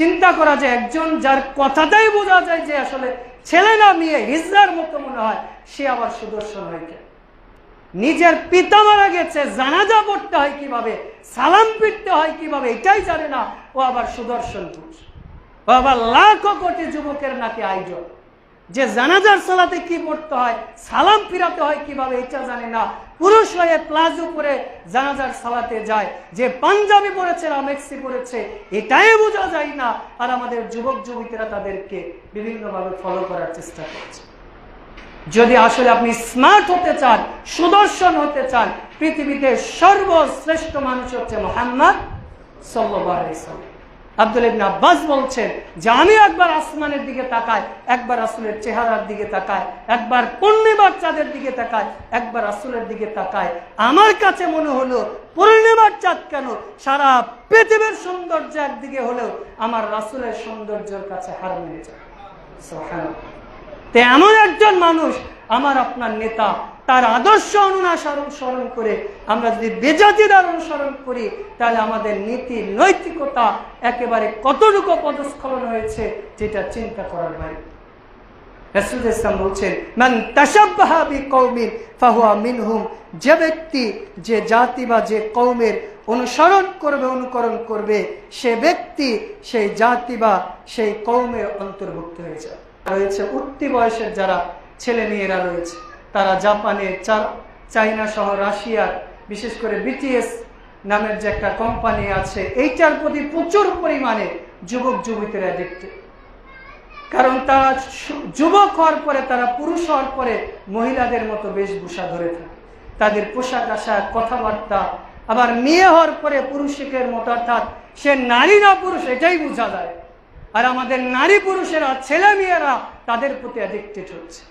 চিন্তা করা যায় একজন যার কথাটাই বোঝা যায় যে আসলে ছেলে না, মেয়ে হিজার মতো মনে হয় সে আবার সুদর্শন হয়েছে নিজের পিতা মারা গেছে, জানাজা পড়তে হয় কীভাবে, সালাম পিটতে হয় কীভাবে, এটাই জানে না, ও আবার সুদর্শন পুরুষ। ও আবার লাখো কোটি যুবকের নাকি আয়োজন। যে জানাজার সালাতে কি পড়তে হয়, সালাম ফিরাতে হয় কীভাবে, এটা জানে না। পুরুষ হয়ে প্লাজো পরে জানাজার সালাতে যায়, যে পাঞ্জাবি পরেছে, রামেক্সি পরেছে, এটাই বোঝা যায় না। আর আমাদের যুবক, যুবতীরা তাদেরকে বিভিন্নভাবে ফলো করার চেষ্টা করছে। যদি আসলে আপনি স্মার্ট হতে চান, সুদর্শন হতে চান, পৃথিবীতে সর্বশ্রেষ্ঠ মানুষ হচ্ছে মোহাম্মদ সাল্লাম আব্দুল ইবনে আব্বাস বলছেন যে, আমি একবার আসমানের দিকে তাকাই, একবার আসলের চেহারার দিকে তাকাই, একবার পূর্ণিমার চাঁদের দিকে তাকাই, একবার আসলের দিকে তাকাই। আমার কাছে মনে হলো, পূর্ণিমার চাঁদ কেন? সারা পৃথিবীর সৌন্দর্য একদিকে হলেও আমার রাসুলের সৌন্দর্যের কাছে হার মেনে যায় এমন একজন মানুষ, আমার আপনার নেতা তার আদর্শ অনুসরণ স্মরণ করে, আমরা যদি বেজাতিদার অনুসরণ করি, তাহলে আমাদের নীতি, নৈতিকতা একেবারে কতটুকু পদস্খলন হয়েছে, যেটা চিন্তা করার বাইরে। রাসূল ইসলাম বলছেন, মান মিনহুম। যে ব্যক্তি, যে জাতি বা যে কৌমের অনুসরণ করবে, অনুকরণ করবে, সে ব্যক্তি, সেই জাতি বা সেই কৌমের অন্তর্ভুক্ত হয়ে যাবে। রয়েছে উঠতি বয়সের যারা ছেলে মেয়েরা রয়েছে তারা জাপানে চাইনা সহ রাশিয়ার বিশেষ করে বিটিএস নামের যে একটা কোম্পানি আছে, এইটার প্রতি প্রচুর পরিমাণে যুবক, যুবতীরা অ্যাডিক্টেড কারণ তারা যুবক হওয়ার পরে, তারা পুরুষ হওয়ার পরে মহিলাদের মতো বেশভূষা ধরে থাকে। তাদের পোশাক আশাক, কথাবার্তা, আবার মেয়ে হওয়ার পরে পুরুষের মতো, অর্থাৎ সে নারী না পুরুষ, এটাই বোঝা যায়। আর আমাদের নারী পুরুষেরা ছেলে মেয়েরা তাদের প্রতি অ্যাডিক্টেড হচ্ছে।